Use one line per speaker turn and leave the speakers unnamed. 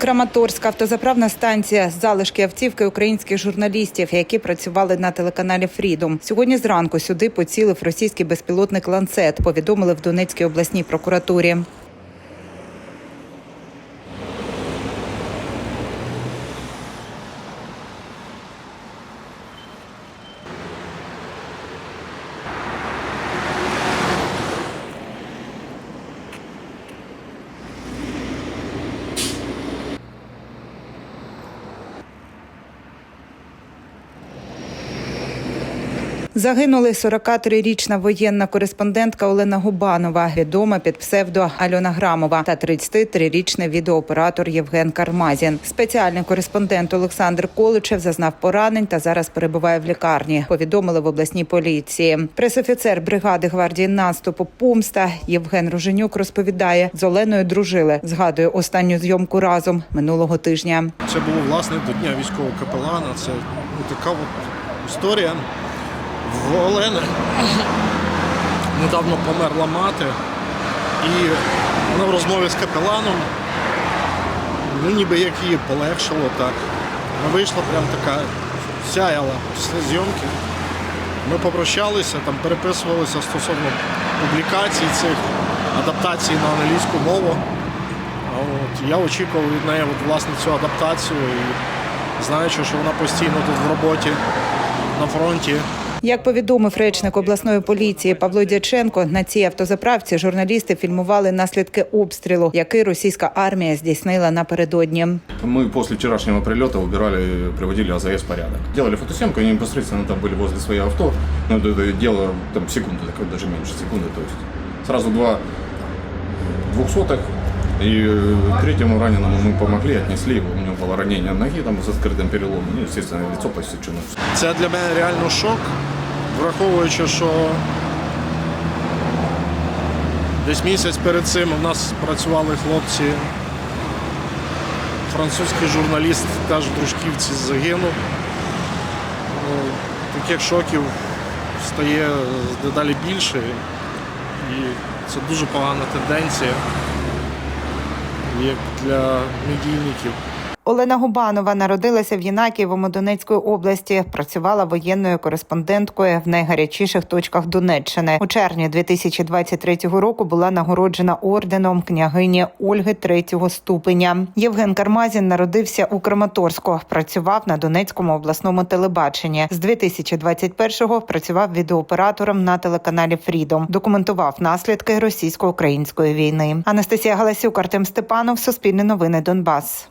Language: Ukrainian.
Краматорська автозаправна станція залишки автівки українських журналістів, які працювали на телеканалі Фрідом. Сьогодні зранку сюди поцілив російський безпілотник ланцет. Повідомили в Донецькій обласній прокуратурі. Загинули 43-річна воєнна кореспондентка Олена Губанова, відома під псевдо Альона Грамова, та 33-річний відеооператор Євген Кармазін. Спеціальний кореспондент Олександр Количев зазнав поранень та зараз перебуває в лікарні. Повідомили в обласній поліції. Пресофіцер бригади гвардії наступу Пумста Євген Руженюк розповідає, з Оленою дружили. Згадує останню зйомку разом минулого тижня.
Це було власне до Дня військового капелана. Це така от історія. В Олени недавно померла мати, і вона в розмові з капеланом, ну ніби як її полегшило так. Вона вийшла прям така, сяяла після зйомки. Ми попрощалися, там переписувалися стосовно публікацій цих, адаптацій на англійську мову. От, я очікував від неї от, власне цю адаптацію і знаючи, що вона постійно тут в роботі на фронті.
Як повідомив речник обласної поліції Павло Дяченко, на цій автозаправці журналісти фільмували наслідки обстрілу, який російська армія здійснила напередодні.
Мы после вчерашнего прилета убирали, приводили АЗС в порядок. Делали фотосъемку, они непосредственно там были возле своего авто. Но это, это дело там секунды, так вот, даже меньше секунды. То есть сразу два двухсотых. И э, третьему раненому мы помогли, отнесли его. У него было ранение ноги там с открытым переломом. Ну, естественно, лицо посечено.
Це для мене реально шок, враховуючи, що десь місяць перед цим у нас працювали хлопці. Французький журналіст теж в Дружківці загинув. Ну, Таких шоків стає дедалі більше. І це дуже погана тенденція, як для медійників.
Олена Губанова народилася в Єнакієвому Донецької області. Працювала воєнною кореспонденткою в найгарячіших точках Донеччини. У червні 2023 року була нагороджена орденом княгині Ольги третього ступеня. Євген Кармазін народився у Краматорську. Працював на Донецькому обласному телебаченні. З 2021-го працював відеооператором на телеканалі Фрідом. Документував наслідки російсько-української війни. Анастасія Галасюк, Артем Степанов, Суспільне новини Донбас.